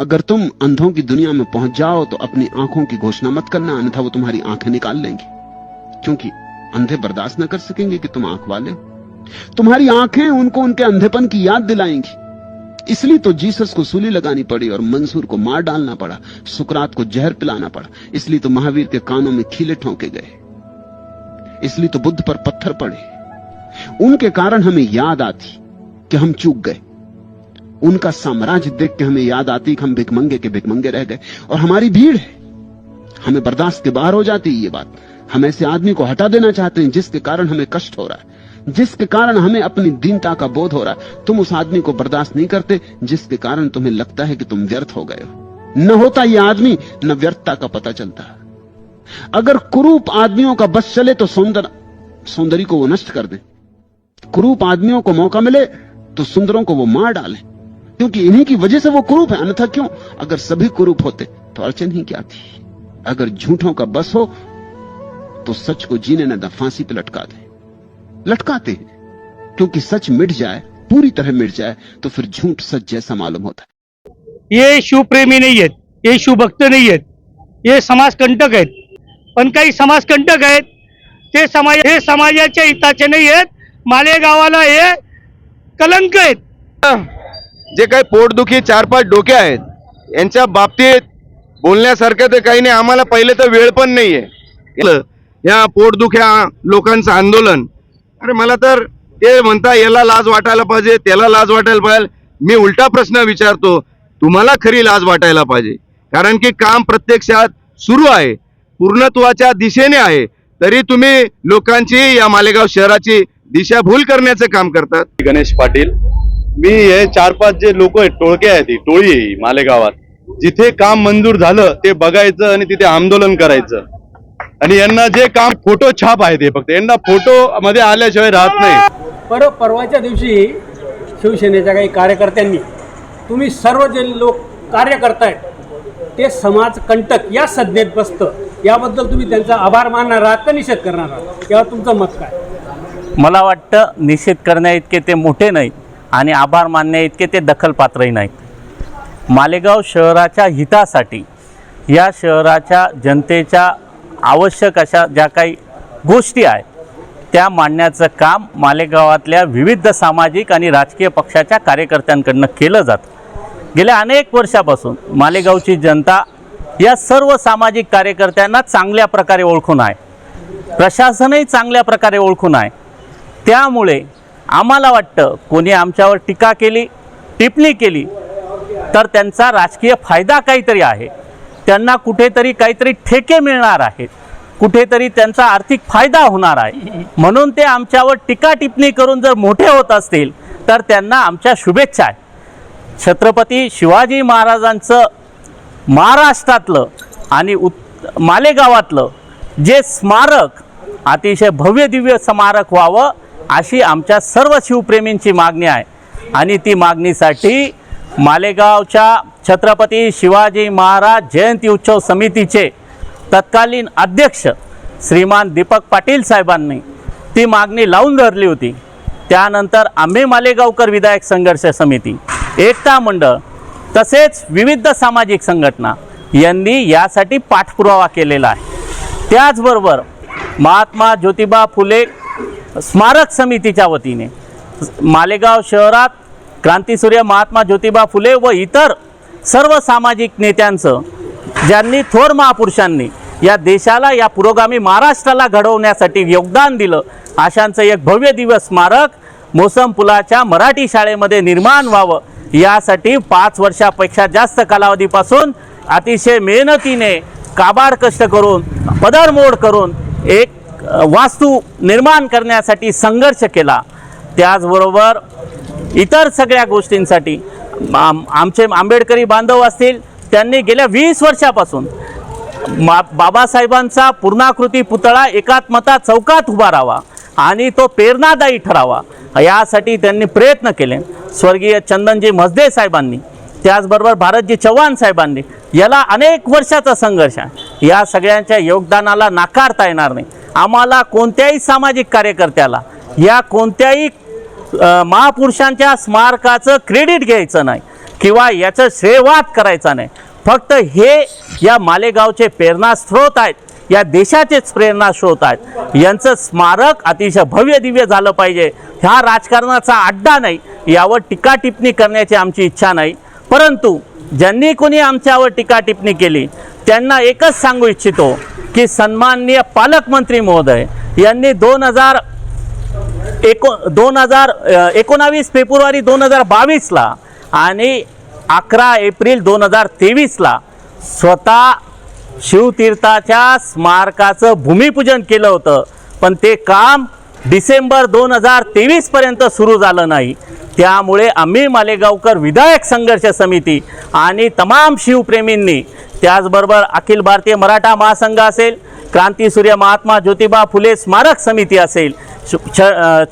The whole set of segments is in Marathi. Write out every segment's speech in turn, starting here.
अगर तुम अंधों की दुनिया में पहुँच जाओ तो अपनी आँखों की घोषणा मत करना, अन्यथा वो तुम्हारी आँखें निकाल लेंगे क्योंकि अंधे बर्दाश्त न कर सकेंगे कि तुम आँख वाले तुम्हारी आँखें उनको उनके अंधेपन की याद दिलाएँगी। इसलिए तो जीसस को सूली लगानी पड़ी और मंसूर को मार डालना पड़ा, सुकरात को जहर पिलाना पड़ा। इसलिए तो महावीर के कानों में खीले ठोंके गए। इसलिए तो बुद्ध पर पत्थर पड़े। उनके कारण हमें याद आती कि हम चूक गए। उनका साम्राज्य देख के हमें याद आती कि हम भिकमंगे के भिकमंगे रह गए। और हमारी भीड़ है। हमें बर्दाश्त के बाहर हो जाती है ये बात। हम ऐसे आदमी को हटा देना चाहते हैं जिसके कारण हमें कष्ट हो रहा है। जिसके कारण हमें अपनी दीनता का बोध हो रहा है। तुम उस आदमी को बर्दाश्त नहीं करते जिसके कारण तुम्हें लगता है कि तुम व्यर्थ हो गए हो। न होता यह आदमी, न व्यर्थता का पता चलता। अगर कुरूप आदमियों का बस चले तो सुंदर, सौंदर्य को वो नष्ट कर दे। कुरूप आदमियों को मौका मिले तो सुंदरों को वो मार डालें। क्योंकि इन्हीं की वजह से वो कुरूप है। अन्यथा क्यों? अगर सभी कुरूप होते तो अड़चन ही क्या थी? अगर झूठों का बस हो तो सच को जीने न फांसी पे लटका दे। लटकाते हैं। क्योंकि सच मिट जाए, पूरी तरह मिट जाए तो फिर झूठ सच जैसा मालूम होता है। हे शिवप्रेमी नाही आहेत हे शिवभक्त नाही आहेत हे समाजकंटक आहेत पण काही समाजकंटक आहेत ते समाज हे समाजाच्या हिताचे नाही आहेत मालेगावाला हे, कलंक आहेत जे काही पोटदुखी चार पाच डोके आहेत यांच्या बाबतीत बोलण्यासारखं तर काही नाही. आम्हाला पहिले तर वेळ पण नाहीये. या पोटदुख्या लोकांचं आंदोलन. अरे मला तर ते म्हणता याला लाज वाटायला पाहिजे त्याला लाज वाटायला पाहिजे. मी उलटा प्रश्न विचारतो तुम्हाला खरी लाज वाटायला पाहिजे. कारण की काम प्रत्यक्षात सुरू आहे. पूर्णत्वाच्या दिशेने आहे. तरी तुम्ही लोकांची या मालेगाव शहराची दिशाभूल करण्याचं काम करतात. गणेश पाटील मी हे चार पाच जे लोक आहेत टोळके आहेत ही टोळी आहे ही मालेगावात. जिथे काम मंजूर झालं ते बघायचं आणि तिथे आंदोलन करायचं. आणि यांना जे काम फोटो छाप आहे ते फक्त. यांना फोटो मध्ये आल्याशिवाय राहत नाही. पर परवाच्या दिवशी शिवसेनेच्या काही कार्यकर्त्यांनी तुम्ही सर्व जे लोक कार्य करतायत ते समाज कंटक या संज्ञेत बसतं. याबद्दल तुम्ही त्यांचा आभार मानणार आहात का निषेध करणार आहात? यावर तुमचं मत काय? मला वाटतं निषेध करण्या इतके ते मोठे नाहीत. आणि आभार मानण्या इतके ते दखलपात्रही नाहीत. मालेगाव शहराच्या हितासाठी या शहराच्या जनतेच्या आवश्यक अशा ज्या काही गोष्टी आहेत त्या मांडण्याचं काम मालेगावातल्या विविध सामाजिक आणि राजकीय पक्षाच्या कार्यकर्त्यांकडनं केलं जातं. गेल्या अनेक वर्षापासून मालेगावची जनता या सर्व सामाजिक कार्यकर्त्यांना चांगल्या प्रकारे ओळखून आहे. प्रशासनही चांगल्या प्रकारे ओळखून आहे. त्यामुळे आम्हाला वाटतं कोणी आमच्यावर टीका केली टिप्पणी केली तर त्यांचा राजकीय फायदा काहीतरी आहे. त्यांना कुठेतरी काहीतरी ठेके मिळणार आहेत. कुठेतरी त्यांचा आर्थिक फायदा होणार आहे. म्हणून ते आमच्यावर टीका टिप्पणी करून जर मोठे होत असतील तर त्यांना आमच्या शुभेच्छा आहे छत्रपती शिवाजी महाराजांचं महाराष्ट्रातलं आणि उत् मालेगावातलं जे स्मारक अतिशय भव्य दिव्य स्मारक व्हावं अशी आमच्या सर्व शिवप्रेमींची मागणी आहे. आणि ती मागणीसाठी मालेगावच्या छत्रपती शिवाजी महाराज जयंती उत्सव समितीचे तत्कालीन अध्यक्ष श्रीमान दीपक पाटील साहेबांनी ती मागणी लावून धरली होती. त्यानंतर आम्ही मालेगावकर विधायक संघर्ष समिती एकता मंडळ तसेच विविध सामाजिक संघटना यांनी यासाठी पाठपुरावा केलेला आहे. त्याचबरोबर महात्मा ज्योतिबा फुले स्मारक समितीच्या वतीने. मालेगाव शहरात क्रांतीसूर्य महात्मा ज्योतिबा फुले व इतर सर्व सामाजिक नेत्यांचं ज्यांनी थोर महापुरुषांनी या देशाला या पुरोगामी महाराष्ट्राला घडवण्यासाठी योगदान दिलं अशांचं एक भव्य दिव्य स्मारक मोसम पुलाच्या मराठी शाळेमध्ये निर्माण व्हावं. यासाठी पाच वर्षापेक्षा जास्त कालावधीपासून अतिशय मेहनतीने काबाड कष्ट करून पदरमोड करून एक वास्तू निर्माण करण्यासाठी संघर्ष केला. त्याचबरोबर इतर सगळ्या गोष्टींसाठी आम- आमचे आंबेडकरी बांधव असतील त्यांनी गेल्या वीस वर्षापासून मा बाबासाहेबांचा पूर्णाकृती पुतळा एकात्मता चौकात उभा आणि तो प्रेरणादायी ठरावा यासाठी त्यांनी प्रयत्न केले. स्वर्गीय चंदनजी मजदे साहेबांनी त्याचबरोबर भारतजी चव्हाण साहेबांनी याला अनेक वर्षाचा संघर्ष आहे. या सगळ्यांच्या योगदानाला नाकारता येणार नाही. आम्हाला कोणत्याही सामाजिक कार्यकर्त्याला या कोणत्याही महापुरुषांच्या स्मारकाचं क्रेडिट घ्यायचं नाही किंवा याचं श्रेयवाद करायचा नाही. फक्त हे या मालेगावचे प्रेरणास्रोत आहेत या देशाचेच प्रेरणास्रोत आहेत. यांचं स्मारक अतिशय भव्य दिव्य झालं पाहिजे. ह्या राजकारणाचा अड्डा नाही यावर टीका टिप्पणी करण्याची आमची इच्छा नाही. परंतु ज्यांनी कोणी आमच्यावर टीका टिप्पणी केली त्यांना एकच सांगू इच्छितो की सन्माननीय पालकमंत्री महोदय यांनी दोन हजार एको दोन हजार एकोणावीस फेब्रुवारी दोन हजार बावीसला आणि अकरा एप्रिल दोन हजार तेवीसला स्वतः शिवतीर्थाच्या स्मारकाचं भूमिपूजन केलं होतं. पण ते काम डिसेंबर दोन हजार तेवीसपर्यंत सुरू झालं नाही. त्यामुळे आम्ही मालेगावकर विधायक संघर्ष समिती आणि तमाम शिवप्रेमींनी त्याचबरोबर अखिल भारतीय मराठा महासंघ असेल क्रांतीसूर्य महात्मा ज्योतिबा फुले स्मारक समिती असेल श- छ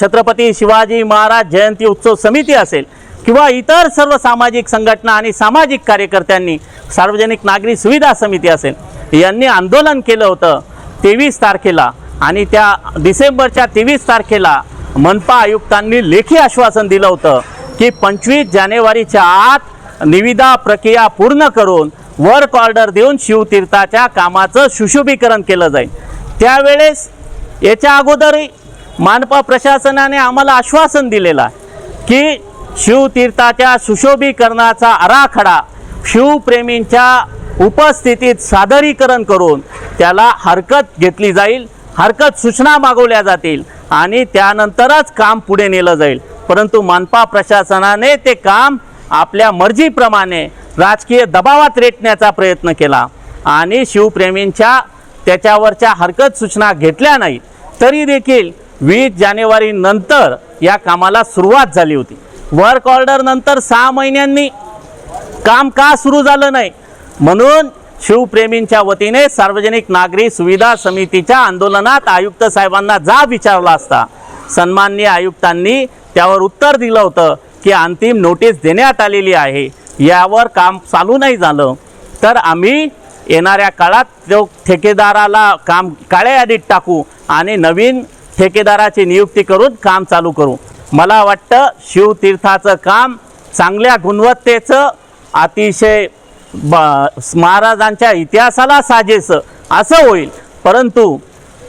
छत्रपती शिवाजी महाराज जयंती उत्सव समिती असेल किंवा इतर सर्व सामाजिक संघटना आणि सामाजिक कार्यकर्त्यांनी सार्वजनिक नागरी सुविधा समिती असेल यांनी आंदोलन केलं होतं तेवीस तारखेला आणि त्या डिसेंबरच्या तेवीस तारखेला मनपा आयुक्तांनी लेखी आश्वासन दिलं होतं की पंचवीस जानेवारीच्या आत निविदा प्रक्रिया पूर्ण करून वर्क ऑर्डर देऊन शिवतीर्थाच्या कामाचं सुशोभीकरण केलं जाईल. त्यावेळेस याच्या अगोदरही मानपा प्रशासनाने आम्हाला आश्वासन दिलेलं आहे की शिवतीर्थाच्या सुशोभीकरणाचा आराखडा शिवप्रेमींच्या उपस्थितीत सादरीकरण करून त्याला हरकत घेतली जाईल हरकत सूचना मागवल्या जातील आणि त्यानंतरच काम पुढे नेलं जाईल. परंतु मनपा प्रशासनाने ते काम आपल्या मर्जीप्रमाणे राजकीय दबावात रेटण्याचा प्रयत्न केला. आणि शिवप्रेमींच्या त्याच्यावरच्या हरकत सूचना घेतल्या नाही तरी देखील वीस जानेवारी नंतर या कामाला सुरुवात झाली होती. वर्क ऑर्डर नंतर सहा महिन्यांनी काम का सुरू झालं नाही? म्हणून शिवप्रेमींच्या वतीने सार्वजनिक नागरी सुविधा समितीच्या आंदोलनात आयुक्त साहेबांना जा विचारला असता. सन्माननीय आयुक्तांनी त्यावर उत्तर दिलं होतं की अंतिम नोटीस देण्यात आलेली आहे. यावर काम चालू नाही झालं. तर आम्ही येणाऱ्या काळात जो ठेकेदाराला काम काळ्या यादीत टाकू आणि नवीन ठेकेदाराची नियुक्ती करून काम चालू करू. मला वाटतं शिवतीर्थाचं काम चांगल्या गुणवत्तेचं अतिशय ब महाराजांच्या इतिहासाला साजेसं असं होईल. परंतु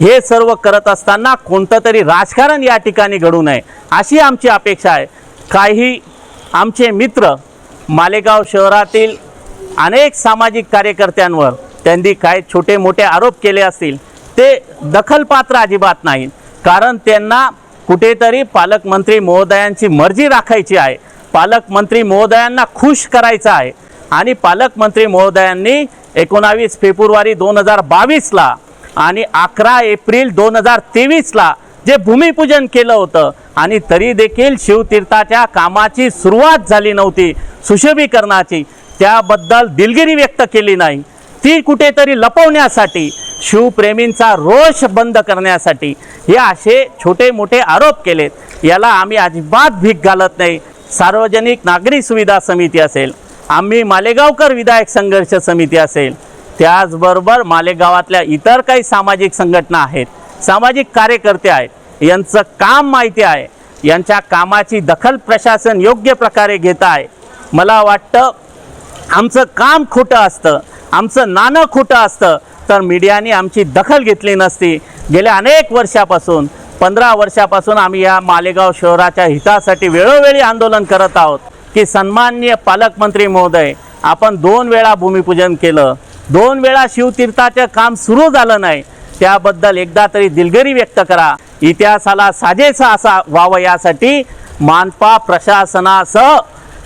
हे सर्व करत असताना कोणतं तरी राजकारण या ठिकाणी घडू नये अशी आमची अपेक्षा आहे. काही आमचे मित्र मालेगाव शहरातील अनेक सामाजिक कार्यकर्त्यांवर त्यांनी काही छोटे मोठे आरोप केले असतील ते दखलपात्र अजिबात नाहीत. कारण त्यांना कुठेतरी पालकमंत्री महोदयांची मर्जी राखायची आहे. पालकमंत्री महोदयांना खुश करायचं आहे. आणि पालकमंत्री महोदयांनी एकोणावीस फेब्रुवारी दोन हजार बावीसला आणि अकरा एप्रिल दोन हजार तेवीसला जे भूमिपूजन केलं होतं आणि तरी देखील शिवतीर्थाच्या कामाची सुरुवात झाली नव्हती सुशोभीकरणाची. त्याबद्दल दिलगिरी व्यक्त केली नाही. ती कुठेतरी लपवण्यासाठी शिवप्रेमींचा रोष बंद करण्यासाठी हे असे छोटे मोठे आरोप केलेत. याला आम्ही अजिबात भीक घालत नाही. सार्वजनिक नागरी सुविधा समिती असेल. आम्ही मालेगावकर विधायक संघर्ष समिती असेल. त्याचबरोबर मालेगावातल्या इतर काही सामाजिक संघटना आहेत सामाजिक कार्यकर्ते आहेत यांचं काम माहिती आहे. यांच्या कामाची दखल प्रशासन योग्य प्रकारे घेत आहे. मला वाटतं आमचं काम खोटं असतं आमचं नाणं खोटं असतं तर मीडियाने आमची दखल घेतली नसती. गेल्या अनेक वर्षापासून पंधरा वर्षापासून आम्ही या मालेगाव शहराच्या हितासाठी वेळोवेळी आंदोलन करत आहोत. की सन्माननीय पालकमंत्री महोदय आपण दोन वेळा भूमिपूजन केलं. दोन वेळा शिवतीर्थाचं काम सुरू झालं नाही. त्याबद्दल एकदा तरी दिलगिरी व्यक्त करा. इतिहासाला साजेसा असा व्हावं यासाठी मानपा प्रशासनासह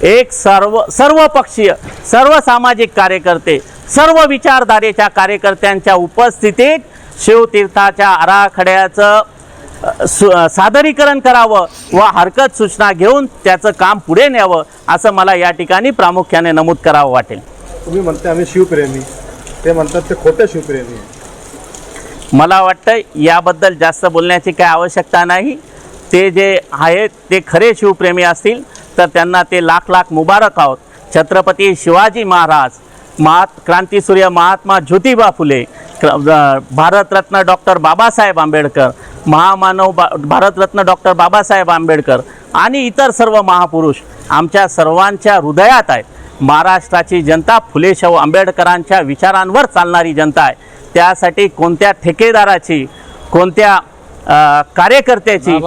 एक सर्व सर्वपक्षीय सर्व सामाजिक कार्यकर्ते सर्व विचारधारेच्या कार्यकर्त्यांच्या उपस्थितीत शिवतीर्थाच्या आराखड्याचं सादरीकरण करावं व हरकत सूचना घेऊन त्याचं काम पुढे न्यावं असं मला या ठिकाणी प्रामुख्याने नमूद करावं वाटेल. तुम्ही म्हणता आम्ही शिवप्रेमी. ते म्हणतात ते खोटे शिवप्रेमी. मला वाटतं याबद्दल जास्त बोलण्याची काय आवश्यकता नाही. ते जे आहेत ते खरे शिवप्रेमी असतील तर त्यांना ते लाख लाख मुबारक आहोत. छत्रपती शिवाजी महाराज महात क्रांतीसूर्य महात्मा ज्योतिबा फुले भारतरत्न डॉक्टर बाबासाहेब आंबेडकर महामानव बा भारतरत्न डॉक्टर बाबासाहेब आंबेडकर आणि इतर सर्व महापुरुष आमच्या सर्वांच्या हृदयात आहेत. महाराष्ट्राची जनता फुले शाहू आंबेडकरांच्या विचारांवर चालणारी जनता आहे. त्यासाठी कोणत्या ठेकेदाराची कोणत्या कार्यकर्त्याची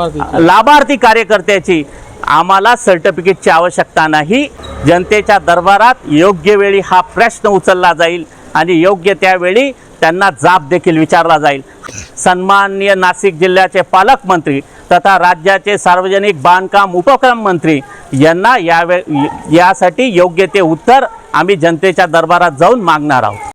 लाभार्थी कार्यकर्त्याची आम्हाला सर्टिफिकेटची आवश्यकता नाही. जनतेच्या दरबारात योग्य वेळी हा प्रश्न उचलला जाईल आणि योग्य त्यावेळी त्यांना जाब देखील विचारला जाईल. सन्माननीय नाशिक जिल्ह्याचे पालकमंत्री तथा राज्याचे सार्वजनिक बांधकाम उपक्रम मंत्री यांना यावे यासाठी योग्य ते उत्तर आम्ही जनतेच्या दरबारात जाऊन मागणार आहोत.